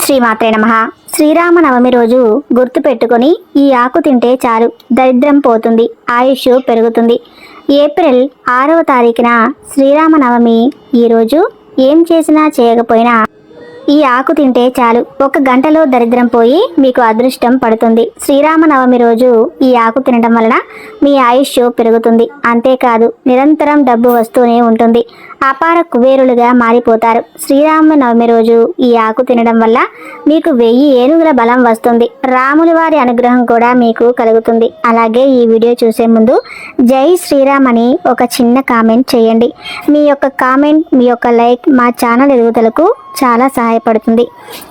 శ్రీమాత్రే నమ. శ్రీరామనవమి రోజు గుర్తు పెట్టుకొని ఈ ఆకు తింటే చాలు. దరిద్రం పోతుంది. ఆయుష్ పెరుగుతుంది. ఏప్రిల్ ఆరవ తారీఖున శ్రీరామనవమి. ఈరోజు ఏం చేసినా చేయకపోయినా ఈ ఆకు తింటే చాలు. ఒక గంటలో దరిద్రం పోయి మీకు అదృష్టం పడుతుంది. శ్రీరామనవమి రోజు ఈ ఆకు తినడం వలన మీ ఆయుష్ పెరుగుతుంది. అంతేకాదు నిరంతరం డబ్బు వస్తూనే ఉంటుంది. అపార కుబేరులుగా మారిపోతారు. శ్రీరామనవమి రోజు ఈ ఆకు తినడం వల్ల మీకు వెయ్యి ఏనుగుల బలం వస్తుంది. రాముల వారి అనుగ్రహం కూడా మీకు కలుగుతుంది. అలాగే ఈ వీడియో చూసే ముందు జై శ్రీరామ్ అని ఒక చిన్న కామెంట్ చేయండి. మీ యొక్క కామెంట్ మీ యొక్క లైక్ మా ఛానల్ ఎదుగుదలకు చాలా సహాయపడుతుంది.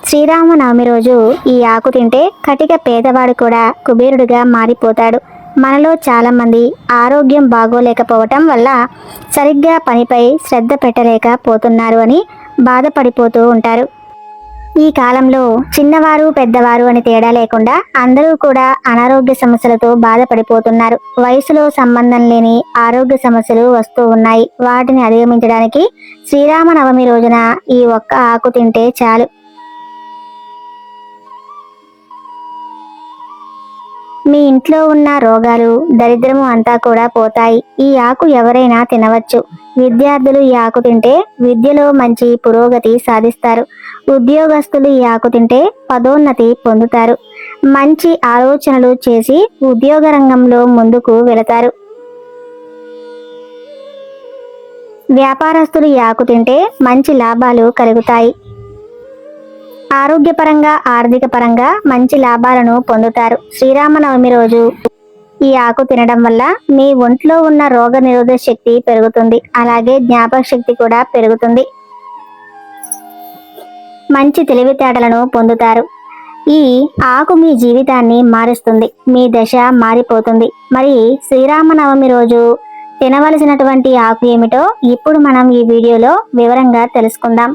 శ్రీరామనవమి రోజు ఈ ఆకు తింటే కటిక పేదవాడు కూడా కుబేరుడిగా మారిపోతాడు. మనలో చాలామంది ఆరోగ్యం బాగోలేకపోవటం వల్ల సరిగ్గా పనిపై శ్రద్ధ పెట్టలేకపోతున్నారు అని బాధపడిపోతూ ఉంటారు. ఈ కాలంలో చిన్నవారు పెద్దవారు అని తేడా లేకుండా అందరూ కూడా అనారోగ్య సమస్యలతో బాధపడిపోతున్నారు. వయసులో సంబంధం లేని ఆరోగ్య సమస్యలు వస్తూ ఉన్నాయి. వాటిని అధిగమించడానికి శ్రీరామనవమి రోజున ఈ ఒక్క ఆకు తింటే చాలు. మీ ఇంట్లో ఉన్న రోగాలు దరిద్రము అంతా కూడా పోతాయి. ఈ ఆకు ఎవరైనా తినవచ్చు. విద్యార్థులు ఈ ఆకు తింటే విద్యలో మంచి పురోగతి సాధిస్తారు. ఉద్యోగస్తులు ఈ ఆకు తింటే పదోన్నతి పొందుతారు. మంచి ఆలోచనలు చేసి ఉద్యోగ రంగంలో ముందుకు వెళతారు. వ్యాపారస్తులు ఈ ఆకు తింటే మంచి లాభాలు కలుగుతాయి. ఆరోగ్యపరంగా ఆర్థిక పరంగా మంచి లాభాలను పొందుతారు. శ్రీరామనవమి రోజు ఈ ఆకు తినడం వల్ల మీ ఒంట్లో ఉన్న రోగ నిరోధక శక్తి పెరుగుతుంది. అలాగే జ్ఞాపక శక్తి కూడా పెరుగుతుంది. మంచి తెలివితేటలను పొందుతారు. ఈ ఆకు మీ జీవితాన్ని మారుస్తుంది. మీ దశ మారిపోతుంది. మరి శ్రీరామనవమి రోజు తినవలసినటువంటి ఆకు ఏమిటో ఇప్పుడు మనం ఈ వీడియోలో వివరంగా తెలుసుకుందాం.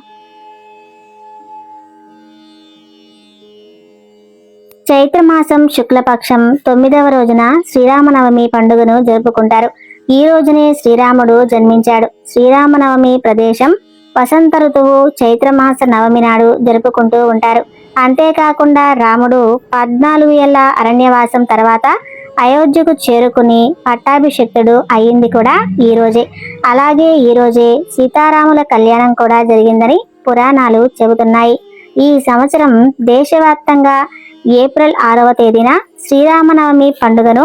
చైత్రమాసం శుక్లపక్షం తొమ్మిదవ రోజున శ్రీరామనవమి పండుగను జరుపుకుంటారు. ఈ రోజునే శ్రీరాముడు జన్మించాడు. శ్రీరామనవమి ప్రదేశం వసంత ఋతువు చైత్రమాస నవమి నాడు జరుపుకుంటూ ఉంటారు. అంతేకాకుండా రాముడు పద్నాలుగు ఏళ్ళ అరణ్యవాసం తర్వాత అయోధ్యకు చేరుకుని పట్టాభిషిక్తుడు అయ్యింది కూడా ఈ రోజే. అలాగే ఈ రోజే సీతారాముల కళ్యాణం కూడా జరిగిందని పురాణాలు చెబుతున్నాయి. ఈ సంవత్సరం దేశవ్యాప్తంగా ఏప్రిల్ ఆరవ తేదీన శ్రీరామనవమి పండుగను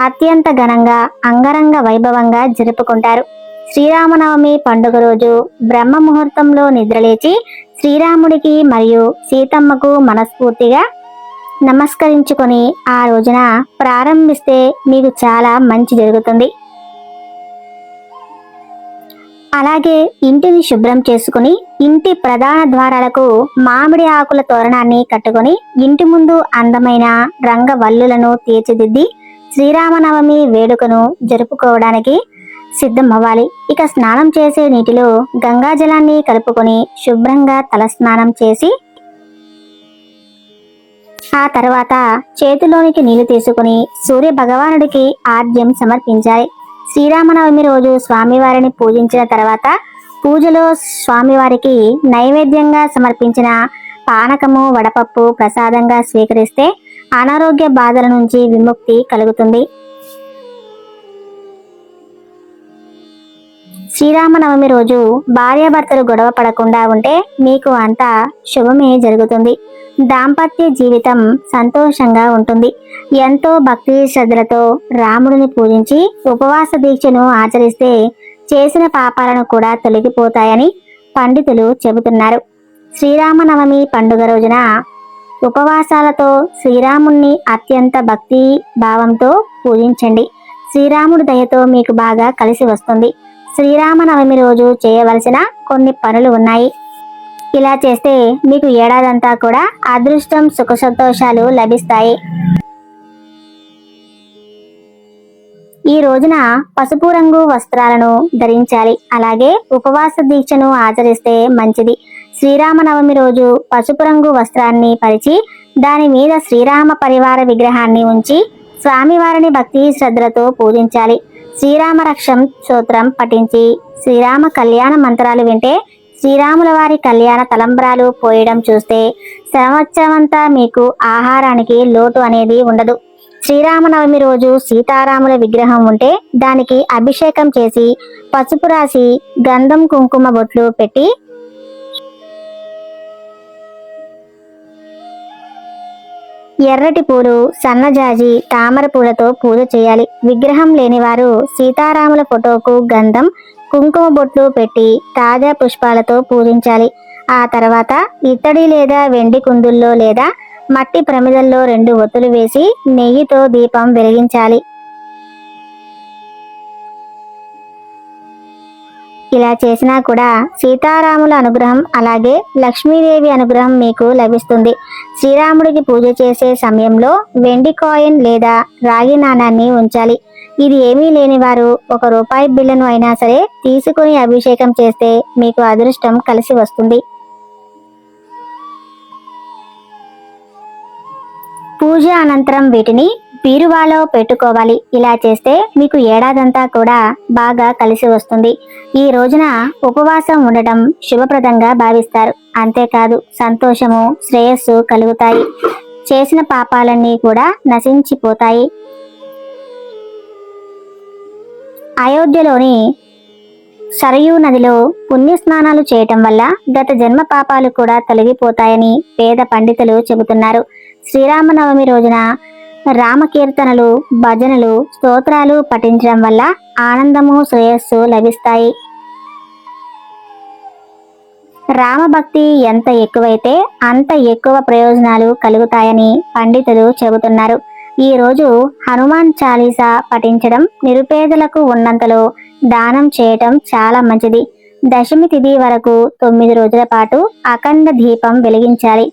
అత్యంత ఘనంగా అంగరంగ వైభవంగా జరుపుకుంటారు. శ్రీరామనవమి పండుగ రోజు బ్రహ్మ ముహూర్తంలో నిద్రలేచి శ్రీరాముడికి మరియు సీతమ్మకు మనస్ఫూర్తిగా నమస్కరించుకొని ఆ రోజున ప్రారంభిస్తే మీకు చాలా మంచి జరుగుతుంది. అలాగే ఇంటిని శుభ్రం చేసుకుని ఇంటి ప్రధాన ద్వారాలకు మామిడి ఆకుల తోరణాన్ని కట్టుకొని ఇంటి ముందు అందమైన రంగవల్లులను తీర్చిదిద్ది శ్రీరామనవమి వేడుకను జరుపుకోవడానికి సిద్ధం అవ్వాలి ఇక స్నానం చేసే నీటిలో గంగాజలాన్ని కలుపుకొని శుభ్రంగా తలస్నానం చేసి ఆ తర్వాత చేతిలోనికి నీళ్ళు తీసుకుని సూర్య భగవానుడికి ఆద్యం సమర్పించాలి. శ్రీరామనవమి రోజు స్వామివారిని పూజించిన తర్వాత పూజలో స్వామివారికి నైవేద్యంగా సమర్పించిన పానకము వడపప్పు ప్రసాదంగా స్వీకరిస్తే అనారోగ్య బాధల నుంచి విముక్తి కలుగుతుంది. శ్రీరామనవమి రోజు భార్యాభర్తలు గొడవ పడకుండా ఉంటే మీకు అంతా శుభమే జరుగుతుంది. దాంపత్య జీవితం సంతోషంగా ఉంటుంది. ఎంతో భక్తి శ్రద్ధలతో రాముడిని పూజించి ఉపవాస దీక్షను ఆచరిస్తే చేసిన పాపాలను కూడా తొలగిపోతాయని పండితులు చెబుతున్నారు. శ్రీరామనవమి పండుగ రోజున ఉపవాసాలతో శ్రీరాముణ్ణి అత్యంత భక్తి భావంతో పూజించండి. శ్రీరాముడి దయతో మీకు బాగా కలిసి వస్తుంది. శ్రీరామనవమి రోజు చేయవలసిన కొన్ని పనులు ఉన్నాయి. ఇలా చేస్తే మీకు ఏడాదంతా కూడా అదృష్టం సుఖ సంతోషాలు లభిస్తాయి. ఈ రోజున పసుపు రంగు వస్త్రాలను ధరించాలి. అలాగే ఉపవాస దీక్షను ఆచరిస్తే మంచిది. శ్రీరామనవమి రోజు పసుపు రంగు వస్త్రాన్ని పరిచి దాని మీద శ్రీరామ పరివార విగ్రహాన్ని ఉంచి స్వామివారిని భక్తి శ్రద్ధలతో పూజించాలి. శ్రీరామ రక్షం స్తోత్రం పఠించి శ్రీరామ కళ్యాణ మంత్రాలు వింటే శ్రీరాముల వారి కళ్యాణ తలంబ్రాలు పోయడం చూస్తే సంవత్సరమంతా మీకు ఆహారానికి లోటు అనేది ఉండదు. శ్రీరామనవమి రోజు సీతారాముల విగ్రహం ఉంటే దానికి అభిషేకం చేసి పసుపు రాసి గంధం కుంకుమ బొట్లు పెట్టి ఎర్రటి పూలు సన్నజాజి తామర పూలతో పూజ చేయాలి. విగ్రహం లేనివారు సీతారాముల ఫోటోకు గంధం కుంకుమ బొట్లు పెట్టి తాజా పుష్పాలతో పూజించాలి. ఆ తర్వాత ఇత్తడి లేదా వెండి కుందుల్లో లేదా మట్టి ప్రమిదల్లో రెండు ఒత్తులు వేసి నెయ్యితో దీపం వెలిగించాలి. ఇలా చేసినా కూడా సీతారాముల అనుగ్రహం అలాగే లక్ష్మీదేవి అనుగ్రహం మీకు లభిస్తుంది. శ్రీరాముడికి పూజ చేసే సమయంలో వెండి కాయిన్ లేదా రాగి నాణాన్ని ఉంచాలి. ఇది ఏమీ లేని వారు ఒక రూపాయి బిల్లును అయినా సరే తీసుకుని అభిషేకం చేస్తే మీకు అదృష్టం కలిసి వస్తుంది. పూజ అనంతరం వీటిని బీరువాలో పెట్టుకోవాలి. ఇలా చేస్తే మీకు ఏడాదంతా కూడా బాగా కలిసి వస్తుంది. ఈ రోజున ఉపవాసం ఉండటం శుభప్రదంగా భావిస్తారు. అంతేకాదు సంతోషము శ్రేయస్సు కలుగుతాయి. చేసిన పాపాలన్నీ కూడా నశించిపోతాయి. అయోధ్యలోని సరయూ నదిలో పుణ్యస్నానాలు చేయటం వల్ల గత జన్మ పాపాలు కూడా తొలగిపోతాయని పేద పండితులు చెబుతున్నారు. శ్రీరామనవమి రోజున రామకీర్తనలు భజనలు స్తోత్రాలు పఠించడం వల్ల ఆనందము శ్రేయస్సు లభిస్తాయి. రామభక్తి ఎంత ఎక్కువైతే అంత ఎక్కువ ప్రయోజనాలు కలుగుతాయని పండితులు చెబుతున్నారు. ఈ రోజు హనుమాన్ చాలీసా పఠించడం నిరుపేదలకు ఉన్నంతలో దానం చేయటం చాలా మంచిది. దశమి తిథి వరకు తొమ్మిది రోజుల పాటు అఖండ దీపం వెలిగించాలి.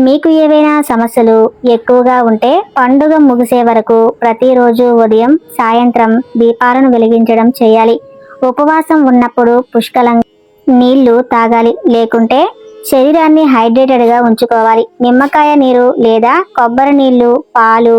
మీకు ఏవైనా సమస్యలు ఎక్కువగా ఉంటే పండుగ ముగిసే వరకు ప్రతిరోజు ఉదయం సాయంత్రం దీపాలను వెలిగించడం చేయాలి. ఉపవాసం ఉన్నప్పుడు పుష్కలంగా నీళ్ళు తాగాలి. లేకుంటే శరీరాన్ని హైడ్రేటెడ్గా ఉంచుకోవాలి. నిమ్మకాయ నీరు లేదా కొబ్బరి నీళ్ళు పాలు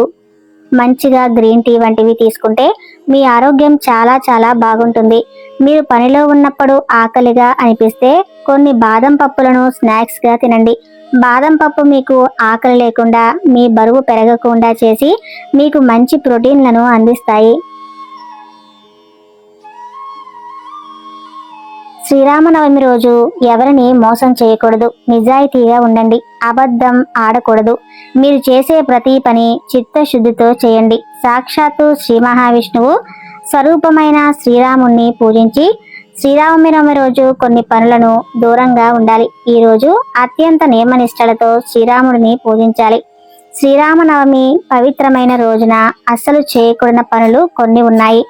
మంచిగా గ్రీన్ టీ వంటివి తీసుకుంటే మీ ఆరోగ్యం చాలా చాలా బాగుంటుంది. మీరు పనిలో ఉన్నప్పుడు ఆకలిగా అనిపిస్తే కొన్ని బాదం పప్పులను స్నాక్స్గా తినండి. బాదం పప్పు మీకు ఆకలి లేకుండా మీ బరువు పెరగకుండా చేసి మీకు మంచి ప్రోటీన్లను అందిస్తాయి. శ్రీరామనవమి రోజు ఎవరిని మోసం చేయకూడదు. నిజాయితీగా ఉండండి. అబద్ధం ఆడకూడదు. మీరు చేసే ప్రతి పని చిత్తశుద్ధితో చేయండి. సాక్షాత్తు శ్రీ మహావిష్ణువు స్వరూపమైన శ్రీరాముణ్ణి పూజించి శ్రీరామనవమి రోజు కొన్ని పనులను దూరంగా ఉండాలి. ఈ రోజు అత్యంత నియమనిష్టలతో శ్రీరాముడిని పూజించాలి. శ్రీరామనవమి పవిత్రమైన రోజున అస్సలు చేయకూడని పనులు కొన్ని ఉన్నాయి.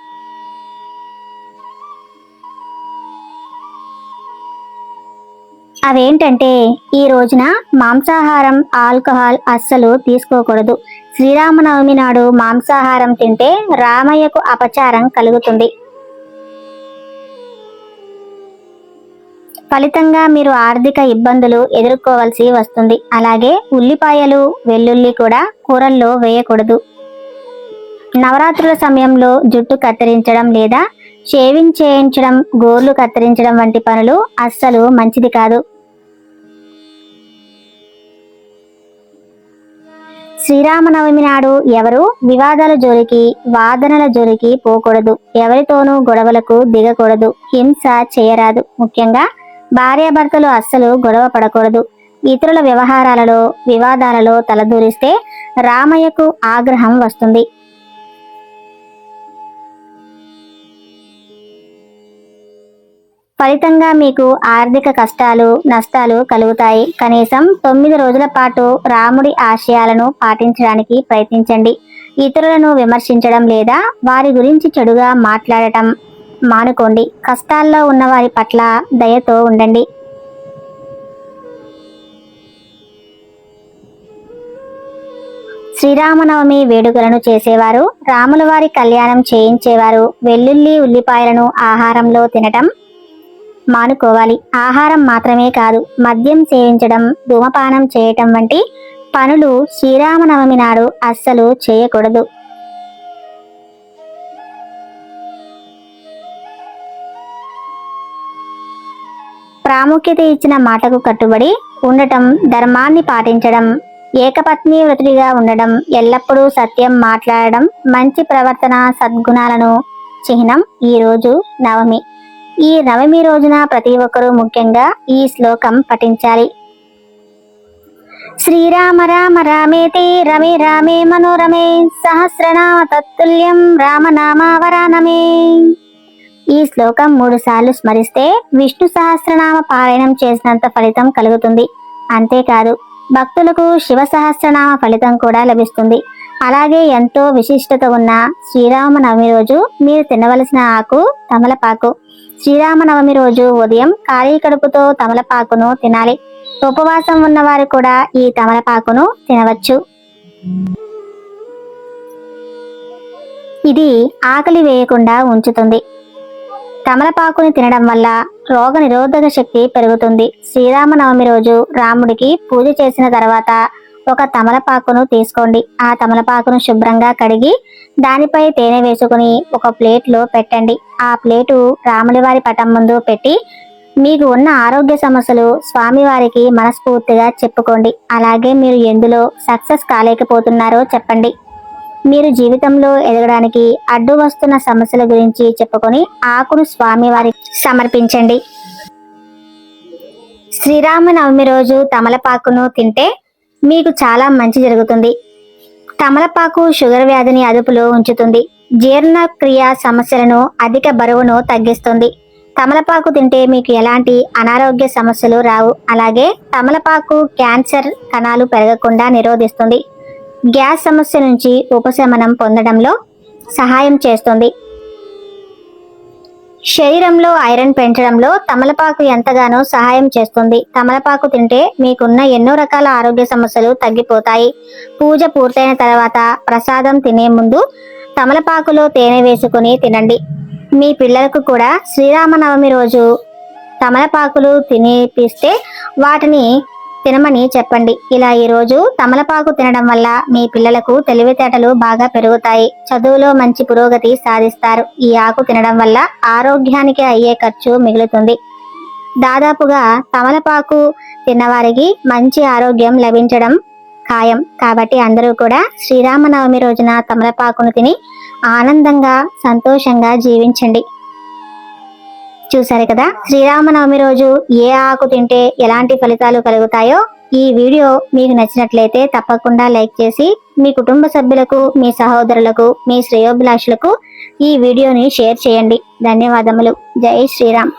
అవేంటంటే ఈ రోజున మాంసాహారం ఆల్కహాల్ అస్సలు తీసుకోకూడదు. శ్రీరామనవమి నాడు మాంసాహారం తింటే రామయ్యకు అపచారం కలుగుతుంది. ఫలితంగా మీరు ఆర్థిక ఇబ్బందులు ఎదుర్కోవాల్సి వస్తుంది. అలాగే ఉల్లిపాయలు వెల్లుల్లి కూడా కూరల్లో వేయకూడదు. నవరాత్రుల సమయంలో జుట్టు కత్తిరించడం లేదా షేవింగ్ చేయించడం గోర్లు కత్తిరించడం వంటి పనులు అస్సలు మంచిది కాదు. శ్రీరామనవమి నాడు ఎవరు వివాదాల జోలికి వాదనల జోలికి పోకూడదు. ఎవరితోనూ గొడవలకు దిగకూడదు. హింస చేయరాదు. ముఖ్యంగా భార్యాభర్తలు అస్సలు గొడవ పడకూడదు. ఇతరుల వ్యవహారాలలో వివాదాలలో తలదూరిస్తే రామయ్యకు ఆగ్రహం వస్తుంది. ఫలితంగా మీకు ఆర్థిక కష్టాలు నష్టాలు కలుగుతాయి. కనీసం తొమ్మిది రోజుల పాటు రాముడి ఆశయాలను పాటించడానికి ప్రయత్నించండి. ఇతరులను విమర్శించడం లేదా వారి గురించి చెడుగా మాట్లాడటం మానుకోండి. కష్టాల్లో ఉన్న వారి పట్ల దయతో ఉండండి. శ్రీరామనవమి వేడుకలను చేసేవారు రాముల వారి కళ్యాణం చేయించేవారు వెల్లుల్లి ఉల్లిపాయలను ఆహారంలో తినటం మానుకోవాలి. ఆహారం మాత్రమే కాదు మద్యం సేవించడం ధూమపానం చేయటం వంటి పనులు శ్రీరామనవమి నాడు అస్సలు చేయకూడదు. ప్రాముఖ్యత ఇచ్చిన మాటకు కట్టుబడి ఉండటం ధర్మాన్ని పాటించడం ఏకపత్ని వృతిగా ఉండడం ఎల్లప్పుడూ సత్యం మాట్లాడడం మంచి ప్రవర్తన సద్గుణాలను చిహ్నం ఈరోజు నవమి. ఈ నవమి రోజున ప్రతి ఒక్కరూ ముఖ్యంగా ఈ శ్లోకం పఠించాలి. శ్రీరామ రామ రామేతి రమే రామే మనోరమే సహస్రనామ తత్తుల్యం రామనామావరానమే. ఈ శ్లోకం మూడు సార్లు స్మరిస్తే విష్ణు సహస్రనామ పారాయణం చేసినంత ఫలితం కలుగుతుంది. అంతేకాదు భక్తులకు శివ సహస్రనామ ఫలితం కూడా లభిస్తుంది. అలాగే ఎంతో విశిష్టత ఉన్న శ్రీరామనవమి రోజు మీరు తినవలసిన ఆకు తమలపాకు శ్రీరామనవమి రోజు ఉదయం ఖాళీ కడుపుతో తమలపాకును తినాలి. ఉపవాసం ఉన్నవారు కూడా ఈ తమలపాకును తినవచ్చు. ఇది ఆకలి వేయకుండా ఉంచుతుంది. తమలపాకుని తినడం వల్ల రోగ నిరోధక శక్తి పెరుగుతుంది. శ్రీరామనవమి రోజు రాముడికి పూజ చేసిన తర్వాత ఒక తమలపాకును తీసుకోండి. ఆ తమలపాకును శుభ్రంగా కడిగి దానిపై తేనె వేసుకుని ఒక ప్లేట్లో పెట్టండి. ఆ ప్లేటు రాములవారి పటం ముందు పెట్టి మీకు ఉన్న ఆరోగ్య సమస్యలు స్వామివారికి మనస్ఫూర్తిగా చెప్పుకోండి. అలాగే మీరు ఎందులో సక్సెస్ కాలేకపోతున్నారో చెప్పండి. మీరు జీవితంలో ఎదగడానికి అడ్డు వస్తున్న సమస్యల గురించి చెప్పుకొని ఆకును స్వామివారికి సమర్పించండి. శ్రీరామనవమి రోజు తమలపాకును తింటే మీకు చాలా మంచి జరుగుతుంది. తమలపాకు షుగర్ వ్యాధిని అదుపులో ఉంచుతుంది. జీర్ణక్రియ సమస్యలను అధిక బరువును తగ్గిస్తుంది. తమలపాకు తింటే మీకు ఎలాంటి అనారోగ్య సమస్యలు రావు. అలాగే తమలపాకు క్యాన్సర్ కణాలు పెరగకుండా నిరోధిస్తుంది. గ్యాస్ సమస్య నుంచి ఉపశమనం పొందడంలో సహాయం చేస్తుంది. శరీరంలో ఐరన్ పెంచడంలో తమలపాకు ఎంతగానో సహాయం చేస్తుంది. తమలపాకు తింటే మీకున్న ఎన్నో రకాల ఆరోగ్య సమస్యలు తగ్గిపోతాయి. పూజ పూర్తయిన తర్వాత ప్రసాదం తినే ముందు తమలపాకులో తేనె వేసుకుని తినండి. మీ పిల్లలకు కూడా శ్రీరామనవమి రోజు తమలపాకులు తినిపిస్తే వాటిని తినమని చెప్పండి. ఇలా ఈ రోజు తమలపాకు తినడం వల్ల మీ పిల్లలకు తెలివితేటలు బాగా పెరుగుతాయి. చదువులో మంచి పురోగతి సాధిస్తారు. ఈ ఆకు తినడం వల్ల ఆరోగ్యానికి అయ్యే ఖర్చు మిగులుతుంది. దాదాపుగా తమలపాకు తిన్నవారికి మంచి ఆరోగ్యం లభించడం ఖాయం. కాబట్టి అందరూ కూడా శ్రీరామనవమి రోజున తమలపాకును తిని ఆనందంగా సంతోషంగా జీవించండి. చూసారు కదా? శ్రీరామనవమి రోజు ఏ ఆకు తింటే ఎలాంటి ఫలితాలు కలుగుతాయో ఈ వీడియో మీకు నచ్చినట్లయితే తప్పకుండా లైక్ చేసి మీ కుటుంబ సభ్యులకు మీ సహోదరులకు మీ శ్రేయోభిలాషులకు ఈ వీడియోని షేర్ చేయండి. ధన్యవాదములు. జై శ్రీరామ్.